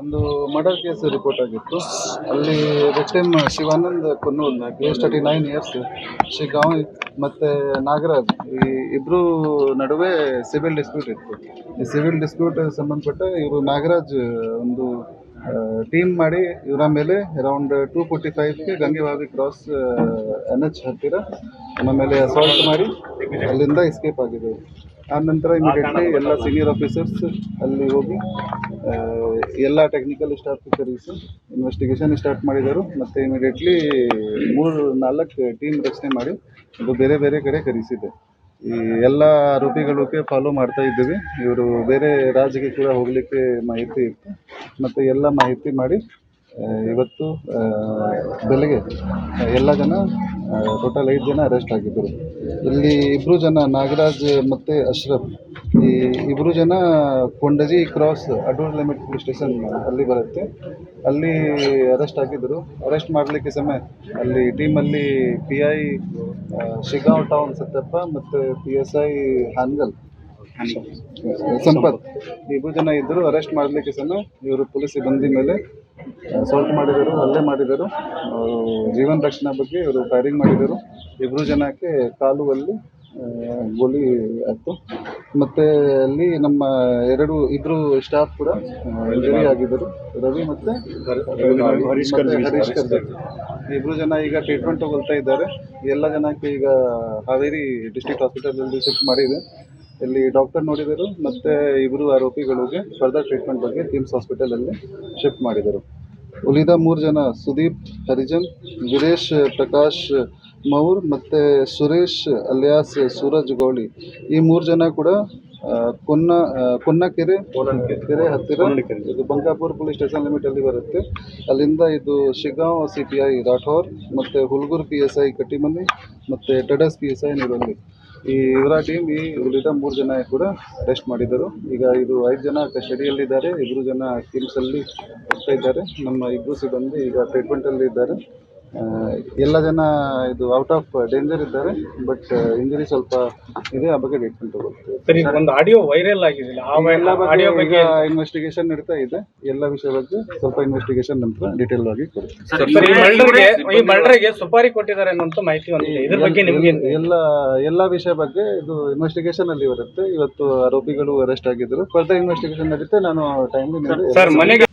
ಒಂದು murder case report ಆಗಿತ್ತು. ಅಲ್ಲಿ victim Shivanand Konnool age thirty nine years Shrigaon ಮತ್ತು ನಾಗರಾಜ್, ಈ ಇಬ್ಬರು ನಡುವೆ ಸಿವಿಲ್ ಡಿಸ್ಪ್ಯೂಟ್ ಇತ್ತು. ಈ ಸಿವಿಲ್ ಡಿಸ್ಪ್ಯೂಟ್ ಸಂಬಂಧಪಟ್ಟ ಇವರು ನಾಗರಾಜ್ ಒಂದು ಟೀಮ್ ಮಾಡಿ ಇವರ ಮೇಲೆ ಅರೌಂಡ್ ಟೂ ಫೋರ್ಟಿ ಫೈವ್ಗೆ ಗಂಗೆವಾವಿ ಕ್ರಾಸ್ ಎನ್ ಎಚ್ ಹತ್ತಿರ ನಮ್ಮ ಮೇಲೆ ಅಸಾಲ್ಟ್ ಮಾಡಿ ಅಲ್ಲಿಂದ ಎಸ್ಕೇಪ್ ಆಗಿದೆ ಆನಂತರ ನಂತರ ಇಮಿಡಿಯೇಟ್ಲಿ ಎಲ್ಲ ಸೀನಿಯರ್ ಆಫೀಸರ್ಸ್ ಅಲ್ಲಿ ಹೋಗಿ ಎಲ್ಲ ಟೆಕ್ನಿಕಲ್ ಸ್ಟಾಫ್ ಕರೆಸಿ ಇನ್ವೆಸ್ಟಿಗೇಷನ್ ಸ್ಟಾರ್ಟ್ ಮಾಡಿದರು. ಮತ್ತು ಇಮಿಡಿಯೇಟ್ಲಿ ಮೂರು ನಾಲ್ಕು ಟೀಮ್ ರಚನೆ ಮಾಡಿ ಅದು ಬೇರೆ ಬೇರೆ ಕಡೆ ಕರೆಸಿದೆ. ಈ ಎಲ್ಲ ಆರೋಪಿಗಳಿಗೆ ಫಾಲೋ ಮಾಡ್ತಾ ಇದ್ದೀವಿ. ಇವರು ಬೇರೆ ರಾಜ್ಯಕ್ಕೆ ಕೂಡ ಹೋಗಲಿಕ್ಕೆ ಮಾಹಿತಿ ಇತ್ತು. ಮತ್ತು ಎಲ್ಲ ಮಾಹಿತಿ ಮಾಡಿ ಇವತ್ತು ಬೆಳಗ್ಗೆ ಎಲ್ಲ ಜನ ಟೋಟಲ್ ಐದು ಜನ ಅರೆಸ್ಟ್ ಆಗಿದ್ದರು. ಇಲ್ಲಿ ಇಬ್ಬರು ಜನ, ನಾಗರಾಜ್ ಮತ್ತು ಅಶ್ರಫ್, ಈ ಇಬ್ಬರು ಜನ Kondaji cross Adur limit police station ಅಲ್ಲಿ ಬರುತ್ತೆ. ಅಲ್ಲಿ ಅರೆಸ್ಟ್ ಆಗಿದ್ದರು. ಅರೆಸ್ಟ್ ಮಾಡಲಿಕ್ಕೆ ಸಮಯ ಅಲ್ಲಿ ಟೀಮಲ್ಲಿ P I Shiggaon town Sattappa ಮತ್ತು P S I Hangal Sampath. ಇಬ್ಬರು ಜನ ಇದ್ದರು ಅರೆಸ್ಟ್ ಮಾಡಲಿಕ್ಕೆ ಸಹ ಇವರು ಪೊಲೀಸ್ ಸಿಬ್ಬಂದಿ ಮೇಲೆ ಅಸಾಲ್ಟ್ ಮಾಡಿದರು ಹಲ್ಲೆ ಮಾಡಿದರು. ಜೀವನ್ ರಕ್ಷಣಾ ಬಗ್ಗೆ ಇವರು ಫೈರಿಂಗ್ ಮಾಡಿದರು. ಇಬ್ಬರು ಜನಕ್ಕೆ ಕಾಲುವಲ್ಲಿ ಗೋಲಿ ಆಯಿತು. ಮತ್ತು ಅಲ್ಲಿ ನಮ್ಮ ಎರಡು ಇಬ್ರು ಸ್ಟಾಫ್ ಕೂಡ ಇಂಜರಿ ಆಗಿದ್ದರು. ರವಿ ಮತ್ತೆ ಹರೀಶ್ ಇಬ್ಬರು ಜನ ಈಗ ಟ್ರೀಟ್ಮೆಂಟ್ ತಗೊಳ್ತಾ ಇದ್ದಾರೆ. ಎಲ್ಲ ಜನಕ್ಕೆ ಈಗ ಹಾವೇರಿ ಡಿಸ್ಟ್ರಿಕ್ಟ್ ಹಾಸ್ಪಿಟಲಲ್ಲಿ ಶಿಫ್ಟ್ ಮಾಡಿದೆ. ಇಲ್ಲಿ ಡಾಕ್ಟರ್ ನೋಡಿದರು ಮತ್ತೆ ಇಬ್ರು ಆರೋಪಿಗಳಿಗೆ ಫರ್ದರ್ ಟ್ರೀಟ್ಮೆಂಟ್ ಬಗ್ಗೆ ಕಿಮ್ಸ್ ಹಾಸ್ಪಿಟಲಲ್ಲಿ ಶಿಫ್ಟ್ ಮಾಡಿದರು. ಉಳಿದ ಮೂರು ಜನ ಸುದೀಪ್ ಹರಿಜನ್ ವೀರೇಶ್ ಪ್ರಕಾಶ್ ಮೌರ್ ಮತ್ತು ಸುರೇಶ್ ಅಲಿಯಾಸ್ ಸೂರಜ್ ಗೌಳಿ. ಈ ಮೂರು ಜನ ಕೂಡ ಕೊನ್ನ ಕೊನ್ನಕೆರೆ ಕೆರೆ ಹತ್ತಿರ ಇದು ಬಂಕಾಪುರ್ ಪೊಲೀಸ್ ಸ್ಟೇಷನ್ ಲಿಮಿಟಲ್ಲಿ ಬರುತ್ತೆ. ಅಲ್ಲಿಂದ ಇದು Shiggaon C P I Rathod ಮತ್ತು Hulgur P S I Kattimani ಮತ್ತು ಟಡಸ್ ಪಿ ಎಸ್ ಐ ನಿರಲ್ಲಿ ಈ ಇವರ ಟೀಮ್ ಈ ಉಳಿದ ಮೂರು ಜನ ಕೂಡ ಅರೆಸ್ಟ್ ಮಾಡಿದರು ಈಗ ಇದು ಐದು ಜನ ಕಸ್ಟಡಿಯಲ್ಲಿದ್ದಾರೆ. ಇಬ್ಬರು ಜನ ಕಿಮ್ಸಲ್ಲಿ ಹೋಗ್ತಾ ಇದ್ದಾರೆ. ನಮ್ಮ ಇಬ್ಬರು ಸಿಬ್ಬಂದಿ ಈಗ ಟ್ರೀಟ್ಮೆಂಟಲ್ಲಿ ಇದ್ದಾರೆ. ಎಲ್ಲ ಜನ ಇದು ಔಟ್ ಆಫ್ ಡೇಂಜರ್ ಇದ್ದಾರೆ ಬಟ್ ಇಂಜುರಿ ಸ್ವಲ್ಪ ಇದೆ ಆ ಬಗ್ಗೆ ಟ್ರೀಟ್ಮೆಂಟ್ ತಗೊಳ್ತೇವೆ. ಒಂದು ಆಡಿಯೋ ವೈರಲ್ ಆಗಿದೆ ಆ ಎಲ್ಲ ಆಡಿಯೋ ಬಗ್ಗೆ ಇನ್ವೆಸ್ಟಿಗೇಷನ್ ನಡೀತಾ ಇದೆ. ಎಲ್ಲ ವಿಷಯ ಬಗ್ಗೆ ಸ್ವಲ್ಪ ಇನ್ವೆಸ್ಟಿಗೇಷನ್ ನಂತರ ಡೀಟೇಲ್ ಆಗಿ ಕೊಡ್ತೀವಿ. ಮರ್ಡರ್ಗೆ ಸುಪಾರಿ ಕೊಟ್ಟಿದ್ದಾರೆ ಅಂತ ಮಾಹಿತಿ ಒಂದಿದೆ ಇದ್ರ ಬಗ್ಗೆ ನಿಮ್ಗೆ ಎಲ್ಲ ಎಲ್ಲ ವಿಷಯ ಬಗ್ಗೆ ಇದು ಇನ್ವೆಸ್ಟಿಗೇಷನ್ ಅಲ್ಲಿ ಬರುತ್ತೆ. ಇವತ್ತು ಆರೋಪಿಗಳು ಅರೆಸ್ಟ್ ಆಗಿದ್ರು. ಫರ್ದರ್ ಇನ್ವೆಸ್ಟಿಗೇಷನ್ ನಡೀತೆ. ನಾನು ಟೈಮ್ ಸರ್ ಮನೆಗೆ